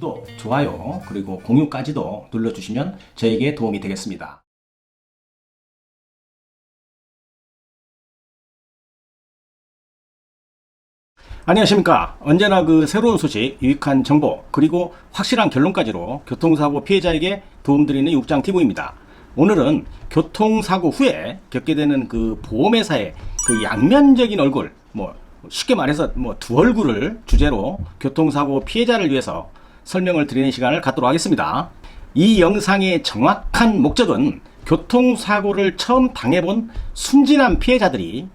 구독, 좋아요, 그리고 공유까지도 눌러주시면 저에게 도움이 되겠습니다. 안녕하십니까. 언제나 그 새로운 소식, 유익한 정보, 그리고 확실한 결론까지로 교통사고 피해자에게 도움드리는 육장TV입니다. 오늘은 교통사고 후에 겪게 되는 그 보험회사의 그 양면적인 얼굴, 뭐 쉽게 말해서 뭐 두 얼굴을 주제로 교통사고 피해자를 위해서 설명을 드리는 시간을 갖도록 하겠습니다. 이 영상의 정확한 목적은 교통사고를 처음 당해본 순진한 피해자들이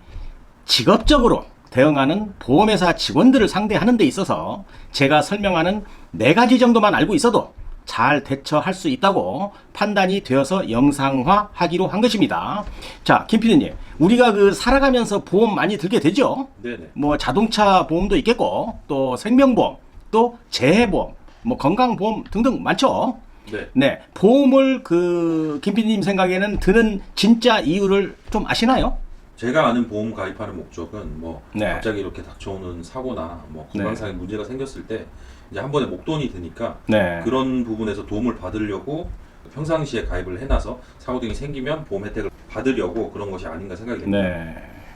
직업적으로 대응하는 보험회사 직원들을 상대하는 데 있어서 제가 설명하는 네 가지 정도만 알고 있어도 잘 대처할 수 있다고 판단이 되어서 영상화 하기로 한 것입니다. 자, 김PD님, 우리가 그 살아가면서 보험 많이 들게 되죠? 네네. 뭐 자동차 보험도 있겠고, 또 생명보험, 또 재해보험, 뭐 건강보험 등등 많죠? 네. 네, 보험을 그 김PD님 생각에는 드는 진짜 이유를 좀 아시나요? 제가 아는 보험 가입하는 목적은 뭐 네. 갑자기 이렇게 닥쳐오는 사고나 뭐 건강상의 문제가 생겼을 때 이제 한 번에 목돈이 드니까 네. 그런 부분에서 도움을 받으려고 평상시에 가입을 해놔서 사고 등이 생기면 보험 혜택을 받으려고 그런 것이 아닌가 생각이 됩니다. 네.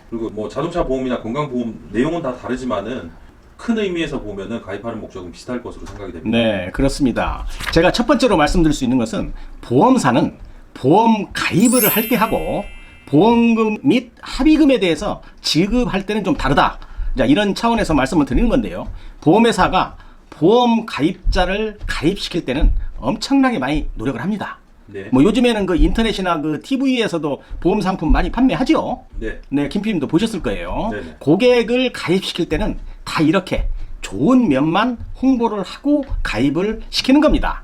그리고 뭐 자동차 보험이나 건강 보험 내용은 다 다르지만은 큰 의미에서 보면은 가입하는 목적은 비슷할 것으로 생각이 됩니다. 네, 그렇습니다. 제가 첫 번째로 말씀드릴 수 있는 것은 보험사는 보험 가입을 할 때 하고 보험금 및 합의금에 대해서 지급할 때는 좀 다르다. 자, 이런 차원에서 말씀을 드리는 건데요. 보험회사가 보험 가입자를 가입시킬 때는 엄청나게 많이 노력을 합니다. 네. 뭐 요즘에는 그 인터넷이나 그 TV에서도 보험 상품 많이 판매하죠. 네. 네, 김피님도 보셨을 거예요. 네네. 고객을 가입시킬 때는 다 이렇게 좋은 면만 홍보를 하고 가입을 시키는 겁니다.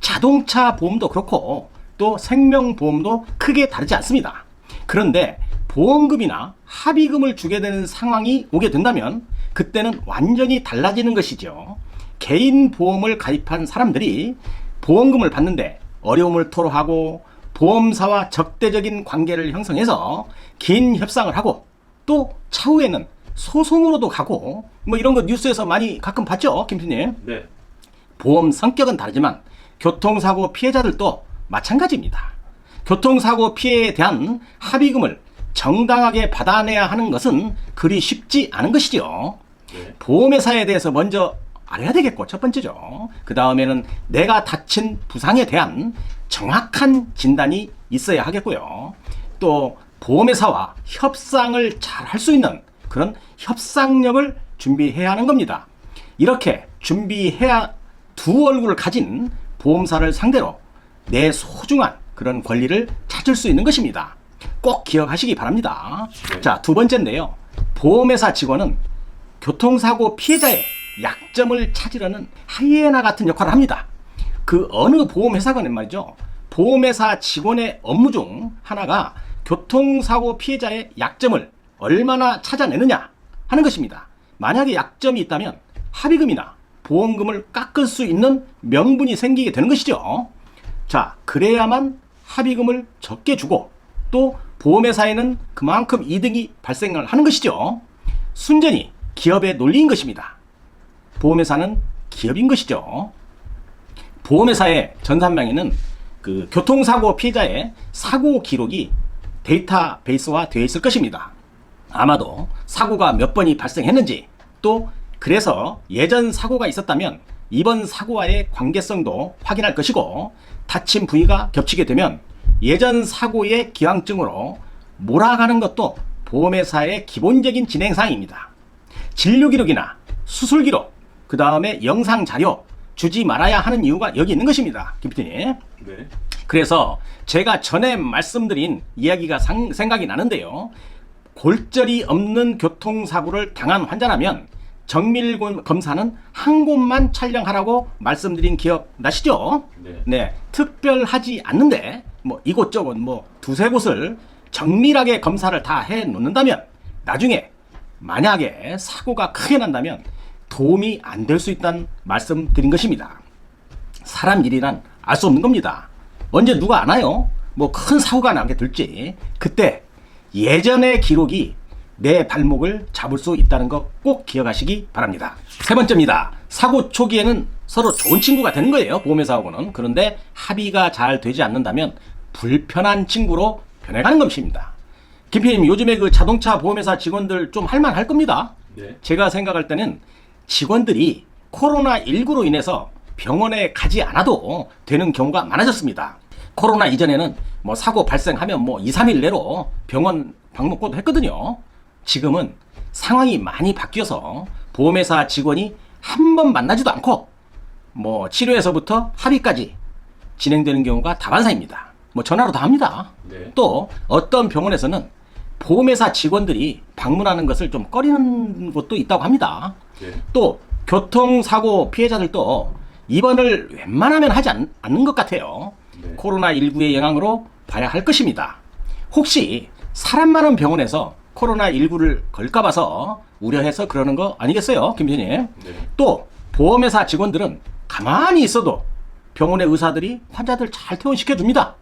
자동차 보험도 그렇고 또 생명보험도 크게 다르지 않습니다. 그런데 보험금이나 합의금을 주게 되는 상황이 오게 된다면 그때는 완전히 달라지는 것이죠. 개인 보험을 가입한 사람들이 보험금을 받는데 어려움을 토로하고 보험사와 적대적인 관계를 형성해서 긴 협상을 하고 또 차후에는 소송으로도 가고 뭐 이런 거 뉴스에서 많이 가끔 봤죠, 김P님? 네. 보험 성격은 다르지만 교통사고 피해자들도 마찬가지입니다. 교통사고 피해에 대한 합의금을 정당하게 받아내야 하는 것은 그리 쉽지 않은 것이죠. 네. 보험회사에 대해서 먼저 알아야 되겠고 첫 번째죠. 그 다음에는 내가 다친 부상에 대한 정확한 진단이 있어야 하겠고요. 또 보험회사와 협상을 잘 할 수 있는 그런 협상력을 준비해야 하는 겁니다. 이렇게 준비해야 두 얼굴을 가진 보험사를 상대로 내 소중한 그런 권리를 찾을 수 있는 것입니다. 꼭 기억하시기 바랍니다. 네. 자, 두 번째인데요. 보험회사 직원은 교통사고 피해자의 약점을 찾으려는 하이에나 같은 역할을 합니다. 그 어느 보험회사건 말이죠. 보험회사 직원의 업무 중 하나가 교통사고 피해자의 약점을 얼마나 찾아내느냐 하는 것입니다. 만약에 약점이 있다면 합의금이나 보험금을 깎을 수 있는 명분이 생기게 되는 것이죠. 자, 그래야만 합의금을 적게 주고 또 보험회사에는 그만큼 이득이 발생을 하는 것이죠. 순전히 기업의 논리인 것입니다. 보험회사는 기업인 것이죠. 보험회사의 전산망에는 그 교통사고 피해자의 사고 기록이 데이터베이스화 되어 있을 것입니다. 아마도 사고가 몇 번이 발생했는지 또 그래서 예전 사고가 있었다면 이번 사고와의 관계성도 확인할 것이고 다친 부위가 겹치게 되면 예전 사고의 기왕증으로 몰아가는 것도 보험회사의 기본적인 진행사항입니다. 진료 기록이나 수술 기록, 그 다음에 영상 자료 주지 말아야 하는 이유가 여기 있는 것입니다. 김PD님. 네. 그래서 제가 전에 말씀드린 이야기가 상- 생각이 나는데요. 골절이 없는 교통사고를 당한 환자라면 정밀 고- 검사는 한 곳만 촬영하라고 말씀드린 기억 나시죠? 네. 특별하지 않는데 뭐 이곳저곳 뭐 두세 곳을 정밀하게 검사를 다 해 놓는다면 나중에 만약에 사고가 크게 난다면 도움이 안 될 수 있다는 말씀 드린 것입니다. 사람 일이란 알 수 없는 겁니다. 언제 누가 아나요? 뭐 큰 사고가 나게 될지 그때 예전의 기록이 내 발목을 잡을 수 있다는 거 꼭 기억하시기 바랍니다. 세 번째입니다. 사고 초기에는 서로 좋은 친구가 되는 거예요. 보험회사하고는. 그런데 합의가 잘 되지 않는다면 불편한 친구로 변해가는 것입니다. 김PD님 요즘에 그 자동차 보험회사 직원들 좀 할만할 겁니다. 네. 제가 생각할 때는 직원들이 코로나19로 인해서 병원에 가지 않아도 되는 경우가 많아졌습니다. 코로나 이전에는 뭐 사고 발생하면 뭐 2, 3일 내로 병원 방문권도 했거든요. 지금은 상황이 많이 바뀌어서 보험회사 직원이 한 번 만나지도 않고 뭐 치료에서부터 합의까지 진행되는 경우가 다반사입니다. 뭐 전화로 다 합니다. 네. 또 어떤 병원에서는 보험회사 직원들이 방문하는 것을 좀 꺼리는 곳도 있다고 합니다. 네. 또 교통사고 피해자들도 입원을 웬만하면 하지 않, 않는 것 같아요. 네. 코로나19의 영향으로 봐야 할 것입니다. 혹시 사람 많은 병원에서 코로나19를 걸까 봐서 우려해서 그러는 거 아니겠어요, 김 교수님? 네. 또 보험회사 직원들은 가만히 있어도 병원의 의사들이 환자들 잘 퇴원시켜 줍니다.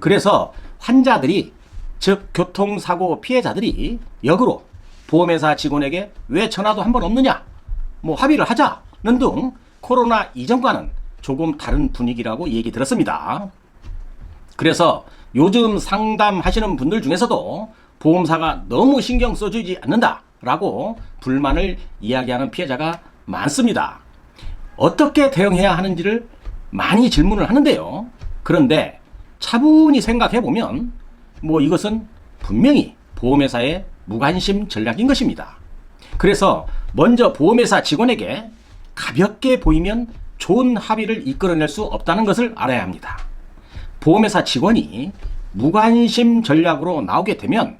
그래서 환자들이 즉 교통사고 피해자들이 역으로 보험회사 직원에게 왜 전화도 한 번 없느냐 뭐 합의를 하자는 등 코로나 이전과는 조금 다른 분위기라고 얘기 들었습니다. 그래서 요즘 상담하시는 분들 중에서도 보험사가 너무 신경 써주지 않는다라고 불만을 이야기하는 피해자가 많습니다. 어떻게 대응해야 하는지를 많이 질문을 하는데요. 그런데 차분히 생각해 보면 뭐 이것은 분명히 보험회사의 무관심 전략인 것입니다. 그래서 먼저 보험회사 직원에게 가볍게 보이면 좋은 합의를 이끌어낼 수 없다는 것을 알아야 합니다. 보험회사 직원이 무관심 전략으로 나오게 되면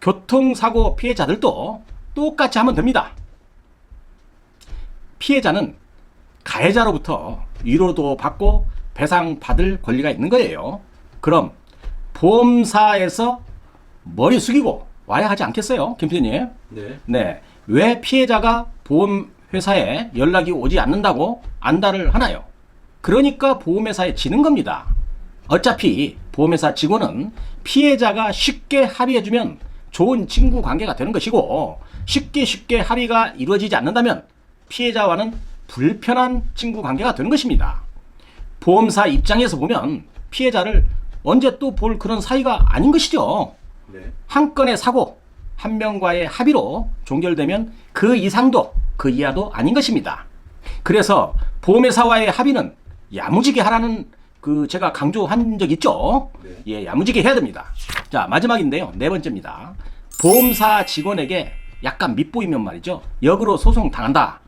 교통사고 피해자들도 똑같이 하면 됩니다. 피해자는 가해자로부터 위로도 받고 배상 받을 권리가 있는 거예요. 그럼 보험사에서 머리 숙이고 와야 하지 않겠어요, 김 PD님? 네. 네. 왜 피해자가 보험 회사에 연락이 오지 않는다고 안달을 하나요? 그러니까 보험회사에 지는 겁니다. 어차피 보험회사 직원은 피해자가 쉽게 합의해주면 좋은 친구 관계가 되는 것이고 쉽게 쉽게 합의가 이루어지지 않는다면 피해자와는 불편한 친구 관계가 되는 것입니다. 보험사 입장에서 보면 피해자를 언제 또 볼 그런 사이가 아닌 것이죠. 네. 한 건의 사고 한 명과의 합의로 종결되면 그 이상도 그 이하도 아닌 것입니다. 그래서 보험회사와의 합의는 야무지게 하라는 그 제가 강조한 적 있죠. 네. 예, 야무지게 해야 됩니다. 자 마지막인데요, 네 번째입니다. 보험사 직원에게 약간 밉보이면 말이죠, 역으로 소송 당한다.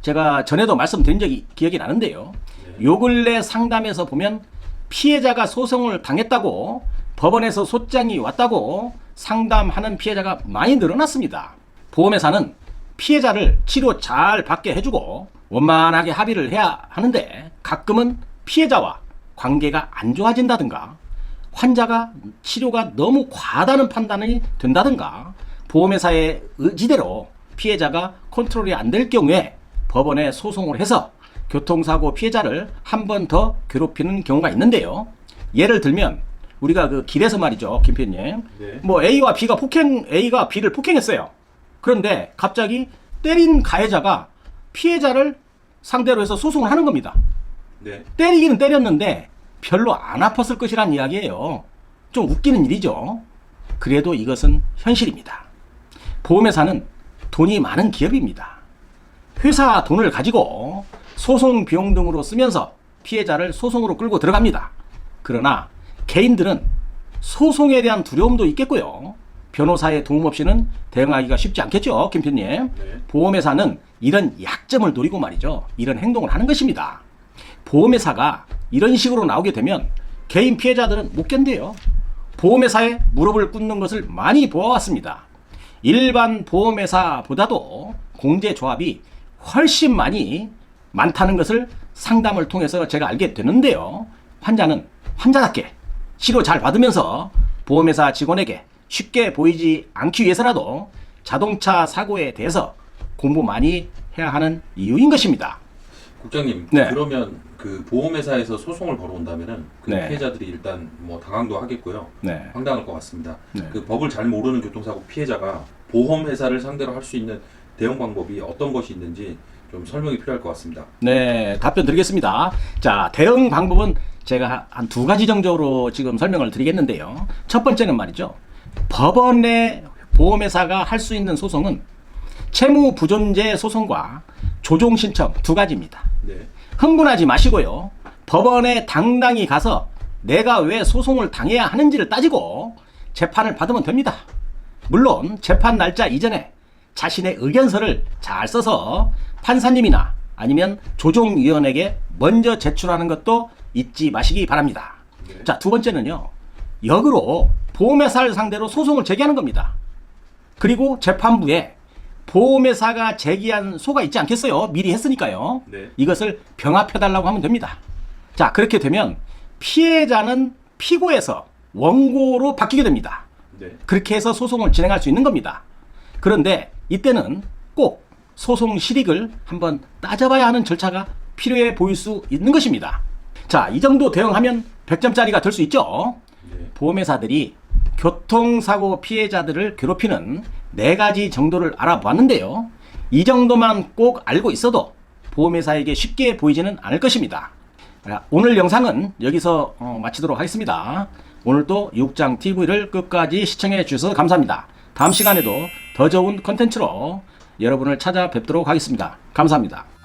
제가 전에도 말씀드린 적이 기억이 나는데요. 요 근래 상담에서 보면 피해자가 소송을 당했다고 법원에서 소장이 왔다고 상담하는 피해자가 많이 늘어났습니다. 보험회사는 피해자를 치료 잘 받게 해주고 원만하게 합의를 해야 하는데 가끔은 피해자와 관계가 안 좋아진다든가 환자가 치료가 너무 과하다는 판단이 된다든가 보험회사의 의지대로 피해자가 컨트롤이 안 될 경우에 법원에 소송을 해서 교통사고 피해자를 한 번 더 괴롭히는 경우가 있는데요. 예를 들면 우리가 그 길에서 말이죠, 김 PD님. 네. 뭐 A와 B가 폭행, A가 B를 폭행했어요. 그런데 갑자기 때린 가해자가 피해자를 상대로 해서 소송을 하는 겁니다. 네. 때리기는 때렸는데 별로 안 아팠을 것이란 이야기예요. 좀 웃기는 일이죠. 그래도 이것은 현실입니다. 보험회사는 돈이 많은 기업입니다. 회사 돈을 가지고 소송 비용 등으로 쓰면서 피해자를 소송으로 끌고 들어갑니다. 그러나 개인들은 소송에 대한 두려움도 있겠고요. 변호사의 도움 없이는 대응하기가 쉽지 않겠죠, 김편님. 네. 보험회사는 이런 약점을 노리고 말이죠. 이런 행동을 하는 것입니다. 보험회사가 이런 식으로 나오게 되면 개인 피해자들은 못 견뎌요. 보험회사에 무릎을 꿇는 것을 많이 보아왔습니다. 일반 보험회사보다도 공제조합이 훨씬 많이 많다는 것을 상담을 통해서 제가 알게 되는데요. 환자는 환자답게 치료 잘 받으면서 보험회사 직원에게 쉽게 보이지 않기 위해서라도 자동차 사고에 대해서 공부 많이 해야 하는 이유인 것입니다. 국장님 네. 그러면 그 보험회사에서 소송을 걸어온다면은 그 네. 피해자들이 일단 뭐 당황도 하겠고요. 네. 황당할 것 같습니다. 네. 그 법을 잘 모르는 교통사고 피해자가 보험회사를 상대로 할 수 있는 대응 방법이 어떤 것이 있는지 좀 설명이 필요할 것 같습니다. 네, 답변 드리겠습니다. 자, 대응 방법은 제가 한 두 가지 정도로 지금 설명을 드리겠는데요. 첫 번째는 말이죠. 법원의 보험회사가 할 수 있는 소송은 채무 부존재 소송과 조정 신청 두 가지입니다. 네. 흥분하지 마시고요. 법원에 당당히 가서 내가 왜 소송을 당해야 하는지를 따지고 재판을 받으면 됩니다. 물론 재판 날짜 이전에 자신의 의견서를 잘 써서 판사님이나 아니면 조정위원에게 먼저 제출하는 것도 잊지 마시기 바랍니다. 네. 자, 두 번째는요. 역으로 보험회사를 상대로 소송을 제기하는 겁니다. 그리고 재판부에 보험회사가 제기한 소가 있지 않겠어요? 미리 했으니까요. 네. 이것을 병합해달라고 하면 됩니다. 자, 그렇게 되면 피해자는 피고에서 원고로 바뀌게 됩니다. 네. 그렇게 해서 소송을 진행할 수 있는 겁니다. 그런데 이때는 꼭 소송 실익을 한번 따져봐야 하는 절차가 필요해 보일 수 있는 것입니다. 자, 이 정도 대응하면 100점짜리가 될 수 있죠? 네. 보험회사들이 교통사고 피해자들을 괴롭히는 네 가지 정도를 알아봤는데요. 이 정도만 꼭 알고 있어도 보험회사에게 쉽게 보이지는 않을 것입니다. 자, 오늘 영상은 여기서 어, 마치도록 하겠습니다. 오늘도 육장 TV를 끝까지 시청해 주셔서 감사합니다. 다음 시간에도 더 좋은 컨텐츠로 여러분을 찾아뵙도록 하겠습니다. 감사합니다.